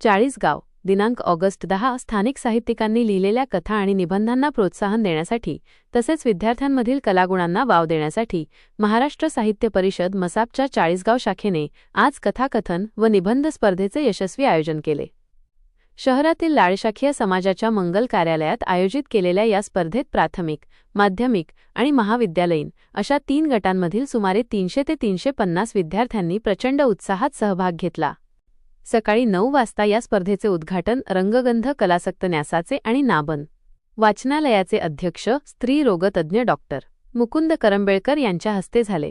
चाळीसगाव दिनांक ऑगस्ट दहा स्थानिक साहित्यिकांनी लिहिलेल्या कथा आणि निबंधांना प्रोत्साहन देण्यासाठी तसेच विद्यार्थ्यांमधील कलागुणांना वाव देण्यासाठी महाराष्ट्र साहित्य परिषद मसापच्या चाळीसगाव शाखेने आज कथाकथन व निबंध स्पर्धेचे यशस्वी आयोजन केले. शहरातील लाळशाखीय समाजाच्या मंगल कार्यालयात आयोजित केलेल्या या स्पर्धेत प्राथमिक माध्यमिक आणि महाविद्यालयीन अशा तीन गटांमधील सुमारे तीनशे ते तीनशे पन्नास विद्यार्थ्यांनी प्रचंड उत्साहात सहभाग घेतला. सकाळी नऊ वाजता या स्पर्धेचे उद्घाटन रंगगंध कलासक्त न्यासाचे आणि नाबन वाचनालयाचे अध्यक्ष स्त्री रोगतज्ञ डॉक्टर मुकुंद करंबेळकर यांच्या हस्ते झाले.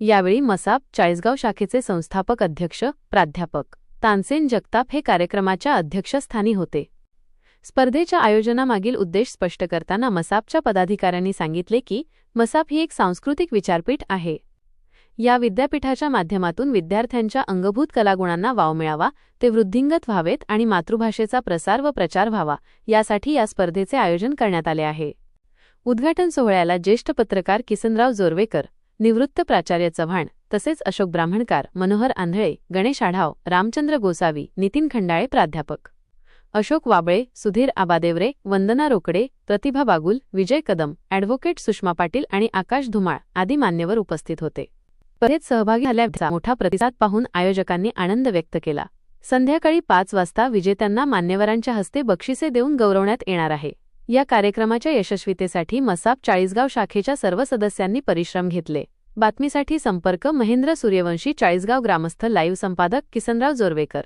यावेळी मसाप चाळीसगाव शाखेचे संस्थापक अध्यक्ष प्राध्यापक तानसेन जगताप हे कार्यक्रमाच्या अध्यक्षस्थानी होते. स्पर्धेच्या आयोजनामागील उद्देश स्पष्ट करताना मसापच्या पदाधिकाऱ्यांनी सांगितले की मसाप ही एक सांस्कृतिक विचारपीठ आहे. या विद्यापीठाच्या माध्यमातून विद्यार्थ्यांच्या अंगभूत कलागुणांना वाव मिळावा ते वृद्धिंगत व्हावेत आणि मातृभाषेचा प्रसार व प्रचार व्हावा यासाठी या स्पर्धेचे आयोजन करण्यात आले आहे. उद्घाटन सोहळ्याला ज्येष्ठ पत्रकार किसनराव जोरवेकर निवृत्त प्राचार्य चव्हाण तसेच अशोक ब्राह्मणकार मनोहर आंधळे गणेश आढाव रामचंद्र गोसावी नितीन खंडाळे प्राध्यापक. अशोक वाबळे सुधीर आबादेवरे वंदना रोकडे प्रतिभा बागुल विजय कदम ॲडव्होकेट सुषमा पाटील आणि आकाश धुमाळ आदी मान्यवर उपस्थित होते. परेत सहभागी झाल्याचा मोठा प्रतिसाद पाहून आयोजकांनी आनंद व्यक्त केला. संध्याकाळी पाच वाजता विजेत्यांना मान्यवरांच्या हस्ते बक्षिसे देऊन गौरवण्यात येणार आहे. या कार्यक्रमाच्या यशस्वीतेसाठी मसाप चाळीसगाव शाखेच्या सर्व सदस्यांनी परिश्रम घेतले. बातमीसाठी संपर्क महेंद्र सूर्यवंशी चाळीसगाव ग्रामस्थ लाईव्ह संपादक किसनराव जोरवेकर.